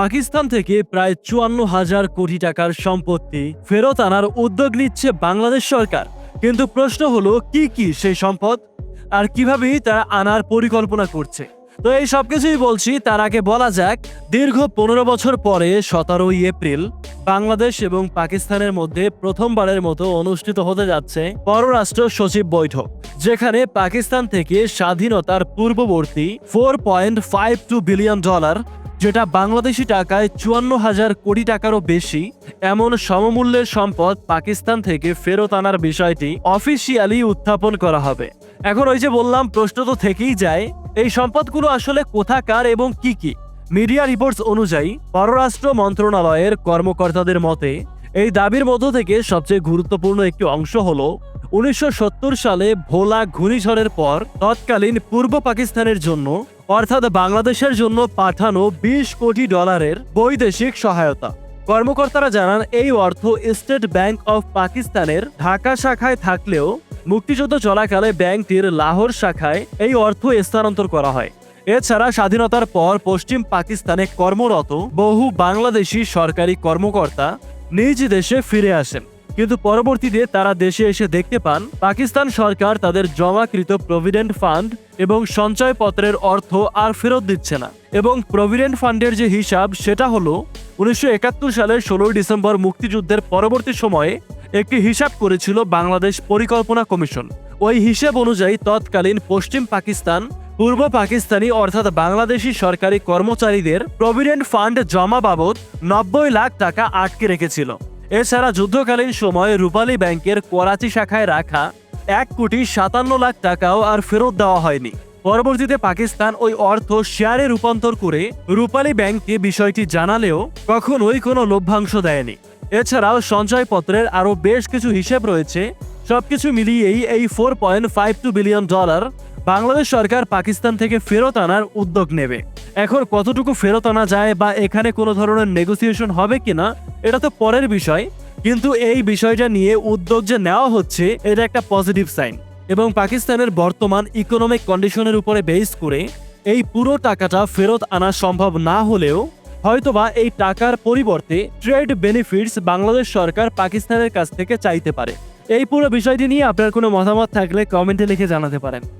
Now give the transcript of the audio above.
পাকিস্তান থেকে প্রায় চুয়ান্ন হাজার কোটি টাকার সম্পত্তি ফেরত আনার উদ্যোগ নিচ্ছে বাংলাদেশ সরকার। কিন্তু প্রশ্ন হলো, কি কি সেই সম্পদ? আর কিভাবেই তারা আনার পরিকল্পনা করছে? তো এই সবকিছুই বলছি, তার আগে বলা যাক, দীর্ঘ পনেরো বছর পরে সতেরোই এপ্রিল বাংলাদেশ এবং পাকিস্তানের মধ্যে প্রথমবারের মতো অনুষ্ঠিত হতে যাচ্ছে পররাষ্ট্র সচিব বৈঠক, যেখানে পাকিস্তান থেকে স্বাধীনতার পূর্ববর্তী four point five two billion dollar যেটা বাংলাদেশি টাকায় চুয়ান্ন হাজার কোটি টাকারও বেশি, এমন সমমূল্যের সম্পদ পাকিস্তান থেকে ফেরত আনার বিষয়টি অফিসিয়ালি উত্থাপন করা হবে। এখন ওই যে বললাম, প্রশ্ন তো থেকেই যায়, এই সম্পদগুলো আসলে কোথাকার এবং কি কি? মিডিয়া রিপোর্টস অনুযায়ী, পররাষ্ট্র মন্ত্রণালয়ের কর্মকর্তাদের মতে, এই দাবির মধ্য থেকে সবচেয়ে গুরুত্বপূর্ণ একটি অংশ হল উনিশশো সত্তর সালে ভোলা ঘূর্ণিঝড়ের পর তৎকালীন পূর্ব পাকিস্তানের জন্য, অর্থাৎ বাংলাদেশের জন্য পাঠানো বিশ কোটি ডলারের বৈদেশিক সহায়তা। কর্মকর্তারা জানান, এই অর্থ স্টেট ব্যাংক অফ পাকিস্তানের ঢাকা শাখায় থাকলেও মুক্তিযুদ্ধ চলাকালে ব্যাংকটির লাহোর শাখায় এই অর্থ স্থানান্তর করা হয়। এছাড়া স্বাধীনতার পর পশ্চিম পাকিস্তানে কর্মরত বহু বাংলাদেশি সরকারি কর্মকর্তা নিজ দেশে ফিরে আসেন। কিন্তু পরবর্তীতে তারা দেশে এসে দেখতে পান, পাকিস্তান সরকার তাদের জমাকৃত প্রভিডেন্ট ফান্ড এবং সঞ্চয়পত্রের অর্থ আর ফেরত দিচ্ছে না। এবং প্রভিডেন্ট ফান্ডের যে হিসাব, সেটা হলো উনিশশো একাত্তর সালের ষোলোই ডিসেম্বর মুক্তিযুদ্ধের পরবর্তী সময়ে একটি হিসাব করেছিল বাংলাদেশ পরিকল্পনা কমিশন। ওই হিসাব অনুযায়ী তৎকালীন পশ্চিম পাকিস্তান, পূর্ব পাকিস্তানি অর্থাৎ বাংলাদেশি সরকারি কর্মচারীদের প্রভিডেন্ট ফান্ড জমা বাবদ নব্বই লাখ টাকা আটকে রেখেছিল। এছাড়া যুদ্ধকালীন সময়ে রূপালী ব্যাংকের করাচি শাখায় রাখা এক কোটি সাতান্ন লাখ টাকাও আর ফেরত দেওয়া হয়নি। পরবর্তীতে পাকিস্তান ওই অর্থ শেয়ারে রূপান্তর করে রূপালী ব্যাংককে বিষয়টি জানালেও কখনোই কোনো লভ্যাংশ দেয়নি। এছাড়াও সঞ্চয়পত্রের আরও বেশ কিছু হিসেব রয়েছে। সবকিছু মিলিয়েই এই four point five two billion dollar Bangladesh সরকার পাকিস্তান থেকে ফেরত আনার উদ্যোগ নেবে। এখন কতটুকু ফেরত আনা যায় বা এখানে কোনো ধরনের নেগোসিয়েশন হবে কিনা, এটা তো পরের বিষয়। কিন্তু এই বিষয়টা নিয়ে উদ্যোগ যে নেওয়া হচ্ছে, এটা একটা পজিটিভ সাইন এবং পাকিস্তানের বর্তমান ইকোনমিক কন্ডিশনের উপরে বেস করে এই পুরো টাকাটা ফেরত আনা সম্ভব না হলেও, হয়তোবা এই টাকার পরিবর্তে ট্রেড বেনিফিটস বাংলাদেশ সরকার পাকিস্তানের কাছ থেকে চাইতে পারে। এই পুরো বিষয়টি নিয়ে আপনার কোনো মতামত থাকলে কমেন্টে লিখে জানাতে পারেন।